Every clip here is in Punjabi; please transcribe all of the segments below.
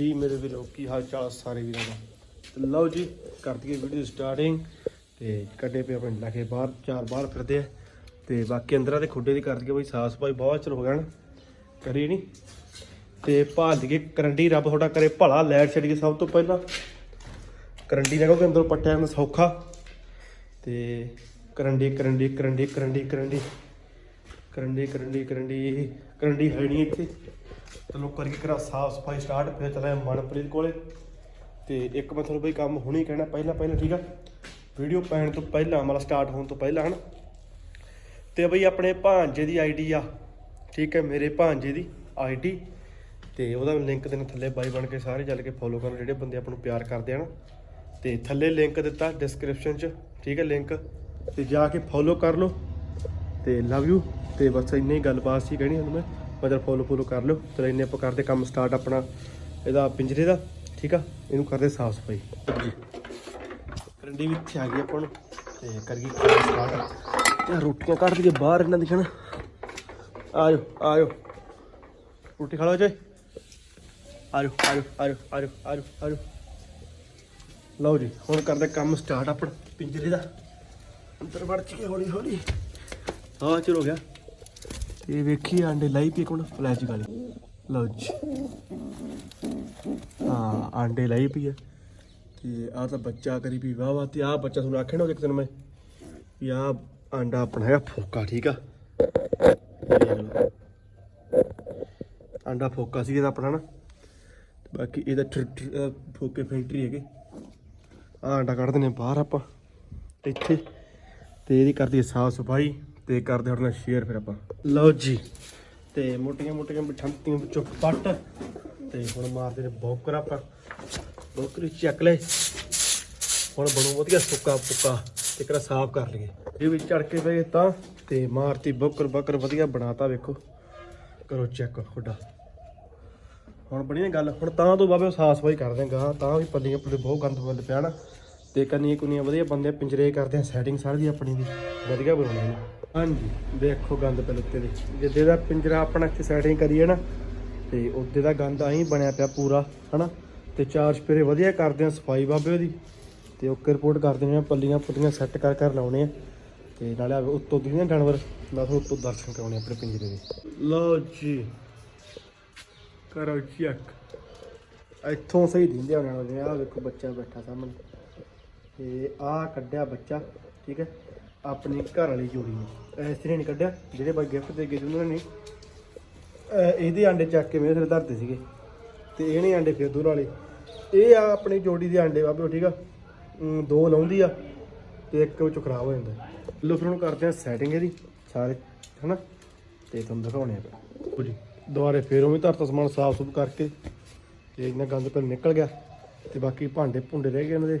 ਜੀ, ਮੇਰੇ ਵੀਰੋ, ਕੀ ਹਾਲ ਚਾਲ ਸਾਰੇ ਵੀਰਾਂ ਦਾ? ਤੇ ਲਓ ਜੀ ਕਰ ਦਈਏ ਵੀਡੀਓ ਸਟਾਰਟਿੰਗ ਤੇ ਕੱਡੇ ਪਏ ਆਪਣੇ ਲਾਗੇ ਬਾਹਰ, ਚਾਰ ਬਾਹਰ ਫਿਰਦੇ ਆ। ਤੇ ਬਾਕੀ ਅੰਦਰਾਂ ਦੇ ਖੁੱਡੇ ਦੀ ਕਰ ਦਈਏ ਬਈ, ਸਾਫ਼ ਸਫ਼ਾਈ ਬਹੁਤ ਚਿਰ ਹੋ ਗਿਆ ਨਾ, ਕਰੀ ਨਹੀਂ ਤੇ ਭਾਲ ਦਈਏ ਕਰੰਡੀ ਰੱਬ ਤੁਹਾਡਾ ਕਰੇ, ਭਲਾ ਲੈਟ ਛੱਡੀਏ ਸਭ ਤੋਂ ਪਹਿਲਾਂ। ਕਰੰਡੀ ਦਾ ਕਿਉਂਕਿ ਅੰਦਰੋਂ ਪੱਟਿਆ ਨੂੰ ਸੌਖਾ। ਤੇ ਕਰੰਡੀ ਕਰੰਡੀ ਕਰੰਡੀ ਕਰੰਡੀ ਕਰੰਡੀ। ਕਰੰਡੀ ਕਰੰਡੀ ਕਰੰਡੀ ਕਰੰਡੀ ਹੈ ਨਹੀਂ ਇੱਥੇ। ਚਲੋ ਕਰਕੇ ਕਰਾ ਸਾਫ਼ ਸਫ਼ਾਈ ਸਟਾਰਟ ਫਿਰ ਚਲੇ ਮਨਪ੍ਰੀਤ ਕੋਲੇ। ਤੇ ਇੱਕ ਮੈਂ ਤੁਹਾਨੂੰ ਬਈ ਕੰਮ ਹੁਣੇ ਕਹਿਣਾ, ਪਹਿਲਾਂ ਪਹਿਲਾਂ ਠੀਕ ਆ? ਵੀਡੀਓ ਪੈਣ ਤੋਂ ਪਹਿਲਾਂ, ਮਤਲਬ ਸਟਾਰਟ ਹੋਣ ਤੋਂ ਪਹਿਲਾਂ ਹਨ? ਤੇ ਬਈ ਆਪਣੇ ਭਾਂਜੇ ਦੀ ਆਈਡੀ ਆ, ਠੀਕ ਹੈ, ਮੇਰੇ ਭਾਂਜੇ ਦੀ ਆਈਡੀ ਤੇ ਉਹਦਾ ਲਿੰਕ ਦੇਣ ਥੱਲੇ ਬਾਈ ਬਣ ਕੇ ਸਾਰੇ ਚੱਲ ਕੇ ਫੋਲੋ ਕਰਨ, ਜਿਹੜੇ ਬੰਦੇ ਆਪਾਂ ਨੂੰ ਪਿਆਰ ਕਰਦੇ ਹਨ ਤੇ ਥੱਲੇ ਲਿੰਕ ਦਿੱਤਾ ਡਿਸਕ੍ਰਿਪਸ਼ਨ 'ਚ, ਠੀਕ ਹੈ ਲਿੰਕ ਤੇ ਜਾ ਕੇ ਫੋਲੋ ਕਰ ਲਓ। ਤੇ ਲਵ ਯੂ ਤੇ ਬਸ ਇੰਨੀ ਗੱਲਬਾਤ ਸੀ ਕਹਿਣੀ ਹੁਣ ਮੈਂ। ਮਤਲਬ ਫੋਲੋ ਫੋਲੋ ਕਰ ਲਿਓ। ਤੇ ਇੰਨੇ ਆਪਾਂ ਕਰਦੇ ਕੰਮ ਸਟਾਰਟ ਆਪਣਾ ਇਹਦਾ ਪਿੰਜਰੇ ਦਾ ਠੀਕ ਆ? ਇਹਨੂੰ ਕਰਦੇ ਸਾਫ਼ ਸਫ਼ਾਈ। ਜੀ ਕਰੰਡੀ ਵੀ ਇੱਥੇ ਆ ਗਈ ਆਪਾਂ ਨੂੰ ਤੇ ਕਰੀਏ ਕੰਮ ਸਟਾਰਟ ਤੇ ਰੋਟੀਆਂ ਕੱਢ ਦਈਏ ਬਾਹਰ ਇਹਨਾਂ ਨਾ। ਆਜੋ ਆਜੋ। ਰੋਟੀ ਖਾ ਲਓ ਜੇ। ਆਜੋ ਆਜੋ ਆਜੋ ਆਜੋ ਆਜੋ ਆਜੋ। ਲਓ ਜੀ ਹੁਣ ਕਰਦੇ ਕੰਮ ਸਟਾਰਟ ਆਪਣਾ ਪਿੰਜਰੇ ਦਾ। ਅੰਦਰ ਵੜ ਚੀਏ ਹੌਲੀ ਹੌਲੀ ਹਾਂ ਚਲੋ ਗਿਆ। ਤੇ ਵੇਖੀ ਆਂਡੇ ਲਾਈ ਪੀ ਕੋਣ? ਫਲੈਸ਼ ਗਾਲੀ ਲਓ ਜੀ। ਹਾਂ ਆਂਡੇ ਲਾਈ ਪਈ ਹੈ ਤੇ ਆ ਤਾਂ ਬੱਚਾ ਕਰੀ ਵੀ ਵਾਹ ਵਾਹ। ਤੇ ਆ ਬੱਚਾ ਤੁਹਾਨੂੰ ਆਖਿਆ ਨਾ ਇੱਕ ਦਿਨ ਮੈਂ ਵੀ ਆ ਆਂਡਾ ਆਪਣਾ ਹੈਗਾ ਫੋਕਾ, ਠੀਕ ਆ? ਆਂਡਾ ਫੋਕਾ ਸੀ ਇਹਦਾ ਆਪਣਾ ਨਾ। ਬਾਕੀ ਇਹਦਾ ਠਰ- ਫੋਕੇ ਫੈਕਟਰੀ ਹੈਗੇ। ਆ ਆਂਡਾ ਕੱਢਦੇ ਨੇ ਬਾਹਰ ਆਪਾਂ, ਇੱਥੇ। ਤੇ ਇਹਦੀ ਕਰਦੀ ਸਾਫ਼ ਸਫ਼ਾਈ। ਤੇ ਕਰਦੇ ਹੁਣ ਸ਼ੇਅਰ ਫਿਰ ਆਪਾਂ। ਲਓ ਜੀ, ਤੇ ਮੋਟੀਆਂ ਮੋਟੀਆਂ ਬਿਠੰਤੀਆਂ ਵਿੱਚੋਂ ਪੱਟ ਤੇ ਹੁਣ ਮਾਰਦੇ ਨੇ ਬੌਕਰ ਆਪਾਂ। ਬੋਕਰੀ ਚੱਕ ਲੈ ਹੁਣ ਬਣੂ ਵਧੀਆ ਸੁੱਕਾ ਪੁੱਕਾ ਤੇ ਕਿਹੜਾ ਸਾਫ਼ ਕਰ ਲਈਏ। ਇਹ ਵੀ ਚੜ ਕੇ ਪਏ ਤਾਂ ਤੇ ਮਾਰਤੀ ਬੌਕਰ, ਬਕਰ ਵਧੀਆ ਬਣਾਤਾ ਵੇਖੋ। ਕਰੋ ਚੈੱਕ ਖੁੱਡਾ। ਹੁਣ ਬਣੀ ਨਾ ਗੱਲ। ਹੁਣ ਤਾਂ ਤੋਂ ਬਾਬੇ ਸਾਫ਼ ਸਫ਼ਾਈ ਕਰਦੇ ਗਾ ਤਾਂ ਵੀ ਪੱਲੀਆਂ ਪੱਲੇ ਬਹੁਤ ਗੰਦ ਬੰਦ ਪਿਆ ਨਾ। ਤੇ ਕੰਨੀਆਂ ਕੁੰਨੀਆਂ ਵਧੀਆ ਬੰਦੇ ਪਿੰਜਰੇ ਕਰਦੇ ਆ ਸੈਟਿੰਗ ਸਾਰੀ ਦੀ ਆਪਣੀ ਦੀ। ਵਧੀਆ ਬਣਾਉਣੀ ਹਾਂਜੀ, ਦੇਖੋ ਗੰਦ ਪਹਿਲੇ ਉੱਤੇ ਦੇ। ਜਿੱਦੇ ਦਾ ਪਿੰਜਰਾ ਆਪਣਾ ਇੱਥੇ ਸੈਟਿੰਗ ਕਰੀਏ ਨਾ, ਤੇ ਉਹਦੇ ਦਾ ਗੰਦ ਆਹੀਂ ਬਣਿਆ ਪਿਆ ਪੂਰਾ, ਹਨਾ? ਤੇ ਚਾਰ ਸਪੇਰੇ ਵਧੀਆ ਕਰਦੇ ਆ, ਸਫ਼ਾਈ ਬਾਬੇ ਉਹਦੀ। ਤੇ ਓਕੇ ਰਿਪੋਰਟ ਕਰ ਦਿੰਦੇ ਆ ਪੱਲੀਆਂ ਪੁੱਲੀਆਂ ਸੈੱਟ ਕਰ ਕਰ ਲਾਉਣੇ ਆ। ਤੇ ਨਾਲੇ ਉੱਤੋਂ ਦੀ ਨਾ ਜਾਨਵਰ, ਮੈਂ ਤੁਹਾਨੂੰ ਉੱਤੋਂ ਦਰਸ਼ਨ ਕਰਾਉਣੇ ਆਪਣੇ ਪਿੰਜਰੇ ਦੇ। ਲਓ ਜੀ। ਕਰੋ ਚੈੱਕ ਇੱਥੋਂ ਸਹੀ ਦਿੰਦੇ ਉਹਨਾਂ ਨੂੰ, ਆਹ ਵੇਖੋ ਬੱਚਾ ਬੈਠਾ ਸਾਹਮਣੇ। ਤੇ ਆਹ ਕੱਢਿਆ ਬੱਚਾ, ਠੀਕ ਹੈ? ਆਪਣੀ ਘਰ ਵਾਲੀ ਜੋੜੀ ਨੇ। ਇਸ ਤਰ੍ਹਾਂ ਨਹੀਂ ਕੱਢਿਆ, ਜਿਹੜੇ ਬਾਈ ਗਿਫਟ ਦੇ ਗਏ ਸੀ ਉਹਨਾਂ ਨੇ। ਅਹ ਇਹਦੇ ਆਂਡੇ ਚੱਕ ਕੇ ਮੇਰੇ ਸਿਰ ਧਰਦੇ ਸੀਗੇ। ਤੇ ਇਹਨੇ ਆਂਡੇ ਫਿਰ ਦੂਰ ਵਾਲੇ। ਇਹ ਆ ਆਪਣੀ ਜੋੜੀ ਦੇ ਆਂਡੇ, ਬਾਬੇ ਠੀਕ ਆ? ਅਮ, ਦੋ ਲਾਉਂਦੀ ਆ ਤੇ ਇੱਕ ਵਿੱਚੋਂ ਖਰਾਬ ਹੋ ਜਾਂਦਾ। ਲੋ ਫਿਰ ਹੁਣ ਕਰਦੇ ਆ ਸੈਟਿੰਗ ਇਹਦੀ, ਸਾਰੇ, ਹਨਾ? ਤੇ ਤੁਹਾਨੂੰ ਦਿਖਾਉਣੇ ਆ ਲਓ ਜੀ, ਦੁਬਾਰੇ ਫੇਰ ਉਵੇਂ ਧਰਤਾ ਸਮਾਨ ਸਾਫ਼ ਸੁਥਰਾ ਕਰਕੇ। ਤੇ ਇੰਨਾ ਗੰਦ ਪਹਿਲਾਂ ਨਿਕਲ ਗਿਆ। ਤੇ ਬਾਕੀ ਭਾਂਡੇ ਭੁੰਡੇ ਰਹਿ ਗਏ ਇਹਨਾਂ ਦੇ।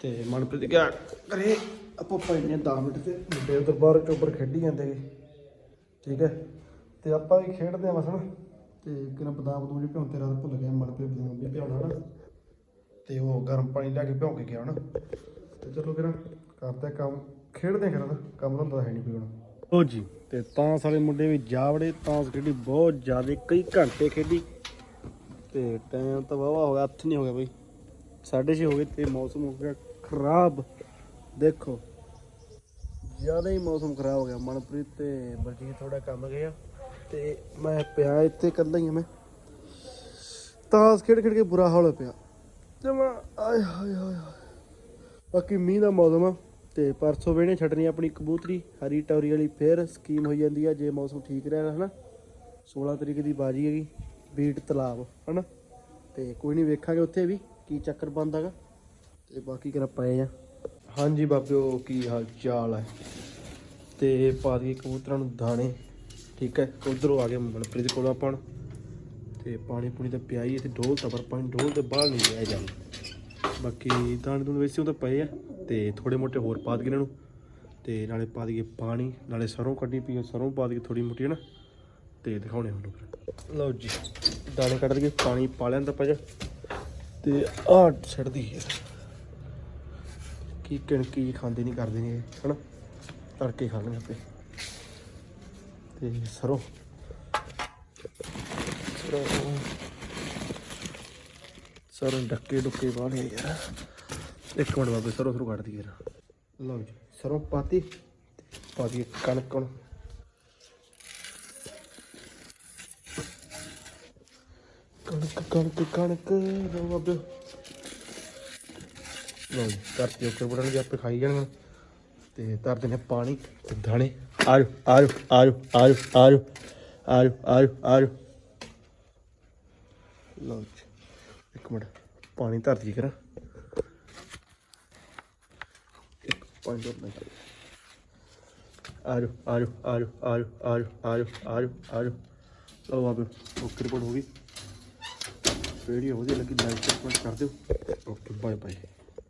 ਤੇ ਮਨਪ੍ਰੀਤ ਗਿਆ ਕਰੇ? ਆਪਾਂ ਪੈਣੇ 10 ਮਿੰਟ ਤੇ ਮੁੰਡੇ ਉਧਰ ਬਾਹਰ ਚੋਬਰ ਖੇਡੀ ਜਾਂਦੇ ਗੇ। ਠੀਕ ਹੈ? ਤੇ ਆਪਾਂ ਵੀ ਖੇਡਦੇ ਆ ਮਸਣ ਤੇ ਕਿਨਾਂ ਬਦਾਮ ਬਦੂਮ ਜੀ ਭਿਉਂ ਤੇ ਰਾਤ ਭੁੱਲ ਗਿਆ ਮਨਪ੍ਰੀਤ ਬਦਾਮ ਵੀ ਭਿਉਣਾ ਨਾ ਤੇ ਉਹ ਗਰਮ ਪਾਣੀ ਲੈ ਕੇ ਭਿਉਂ ਕੇ ਗਿਆ ਨਾ ਤੇ ਚਲੋ ਫਿਰ ਕਰਦੇ ਕੰਮ। ਖੇਡਦੇ ਕਰਾਂ ਕੰਮ ਹੁੰਦਾ ਹੈ ਨਹੀਂ ਕੋਈ ਹੁਣ। ਉਹ ਜੀ, ਤੇ ਤਾਂ ਸਾਰੇ ਮੁੰਡੇ ਵੀ ਜਾ ਵੜੇ ਤਾਂ ਖੇਡੀ ਬਹੁਤ ਜ਼ਿਆਦਾ, ਕਈ ਘੰਟੇ ਖੇਡੀ। ਤੇ ਟਾਈਮ ਤਾਂ ਵਾਵਾ ਹੋ ਗਿਆ ਹੱਥ ਨਹੀਂ ਹੋ ਗਿਆ ਬਈ। 6:30 ਹੋ ਗਏ ਤੇ ਮੌਸਮ ਹੋ ਗਿਆ ਖਰਾਬ। ਦੇਖੋ, ਜ਼ਿਆਦਾ ਹੀ ਮੌਸਮ ਖਰਾਬ ਹੋ ਗਿਆ। ਮਨਪ੍ਰੀਤ ਤੇ ਬਲਜੀਤ ਥੋੜਾ ਕੰਮ ਗਿਆ ਤੇ ਮੈਂ ਪਿਆ ਇੱਥੇ ਇਕੱਲਾ ਹੀ ਮੈਂ। ਤਾਸ ਖੇਡ ਖੇਡ ਕੇ ਬੁਰਾ ਹਾਲ ਹੋਇਆ ਪਿਆ। ਜਮਾ, ਆਏ ਹਾਏ ਹਾਏ ਬਾਕੀ ਮੀਂਹ ਦਾ ਮੌਸਮ ਆ ਤੇ ਪਰਸੋਂ ਵੇਣੇ ਛੱਡਣੀ ਆਪਣੀ ਕਬੂਤਰੀ। ਹਰੀ ਟੌਰੀ ਵਾਲੀ ਫੇਰ ਸਕੀਮ ਹੋਈ ਜਾਂਦੀ ਆ, ਜੇ ਮੌਸਮ ਠੀਕ ਰਿਹਾ ਹਨਾ। 16 ਤਰੀਕ ਦੀ ਬਾਜੀ ਹੈਗੀ, ਬੀਟ ਤਲਾਬ, ਹਨਾ। ਤੇ ਕੋਈ ਨਹੀਂ ਵੇਖਾਂਗੇ ਉੱਥੇ ਵੀ ਕੀ ਚੱਕਰ ਬਣਦਾਗਾ ਤੇ ਬਾਕੀ ਕਿਹੜਾ ਪਏ ਆ ਹਾਂਜੀ ਬਾਬਿਓ ਕੀ ਹਾਲ ਚਾਲ ਹੈ? ਤੇ ਪਾ ਦਈਏ ਕਬੂਤਰਾਂ ਨੂੰ ਦਾਣੇ, ਠੀਕ ਹੈ? ਉਧਰੋਂ ਆ ਗਏ ਮਨਪ੍ਰੀਤ ਕੋਲ ਆਪਾਂ ਨੂੰ। ਤੇ ਪਾਣੀ ਪੂਣੀ ਤਾਂ ਪਿਆ ਹੀ ਹੈ ਤੇ ਡੋਲ ਤਾਂ ਪਰ ਪਾਣੀ, ਡੋਲ ਤੇ ਬਾਹਰ ਨਹੀਂ ਲਿਆ ਜਾਂਦਾ ਬਾਕੀ ਦਾਣੇ ਦੂਣੇ ਵੈਸੇ ਉਹ ਤਾਂ ਪਏ ਆ ਤੇ ਥੋੜੇ ਮੋਟੇ ਹੋਰ ਪਾ ਦਈਏ ਇਹਨਾਂ ਨੂੰ। ਤੇ ਨਾਲੇ ਪਾ ਦਈਏ ਪਾਣੀ, ਨਾਲੇ ਸਰੋਂ ਕੱਢੀ ਪੀਓ ਸਰੋਂ ਪਾ ਦਈਏ ਥੋੜੀ ਮੋਟੀ, ਹੈ ਨਾ? ਤੇ ਦਿਖਾਉਣੇ ਤੁਹਾਨੂੰ ਫਿਰ ਲਓ ਜੀ, ਦਾਣੇ ਕੱਢ ਦਈਏ, ਪਾਣੀ ਪਾ ਲੈਣ ਤਾਂ ਪਾ ਜਾ ਤੇ ਆਹ ਛੱਡਦੀ ਹੈ। ਕੀ ਜੀ ਖਾਂਦੇ ਨਹੀਂ ਕਰਦੇ ਨਹੀਂ ਇਹ, ਹਨਾ? ਤੜਕੇ ਖਾ ਲੈਣੇ ਆਪੇ। ਤੇ ਸਰੋਂ। ਸਰੋਂ। ਸਰੋਂ ਡੱਕੇ ਡੁੱਕੇ ਬਾਹਲੇ ਯਾਰ। ਇੱਕ ਮਿੰਟ ਬਾਬੇ, ਸਰੋਂ ਸਰੋਂ ਕੱਢ ਦਈਏ ਯਾਰ। ਲਓ ਜੀ, ਸਰੋਂ ਪਾਤੀ ਤੇ ਪਾ ਦਈਏ ਕਣਕ ਹੁਣ। ਕਣਕ ਕਣਕ ਕਣਕ। ਲਓ ਬਾਬੇ। ਲਓ ਜੀ ਕਰਤੀ ਉੱਪਰ ਬੜਨ ਜੀ ਆਪੇ ਖਾਈ ਜਾਣਗੇ ਤੇ ਧਰ ਦਿੰਦੇ ਹਾਂ ਪਾਣੀ ਤੇ ਦਾਣੇ ਆਜੋ ਆਜੋ ਆਜੋ ਆਜੋ ਆਜੋ ਆਜੋ ਆਜੋ ਆਜੋ ਲਓ ਜੀ ਇੱਕ ਮਿੰਟ ਪਾਣੀ ਧਰ ਦਈਏ ਕਰਾਂ ਇੱਕ ਪੰਜ ਦੋ ਮਿੰਟ ਆਜੋ ਆਜੋ ਆਜੋ ਆਜੋ ਆਜੋ ਆਜੋ ਆਜੋ ਆਜੋ ਲਓ ਬਾਬੇ ਓਕੇ ਰਿਪੋਰਟ ਹੋ ਗਈ ਵੀਡੀਓ ਵਧੀਆ ਲੱਗੀ ਲਾਈਕ ਕਰ ਦਿਓ ਓਕੇ ਬਾਏ ਬਾਏ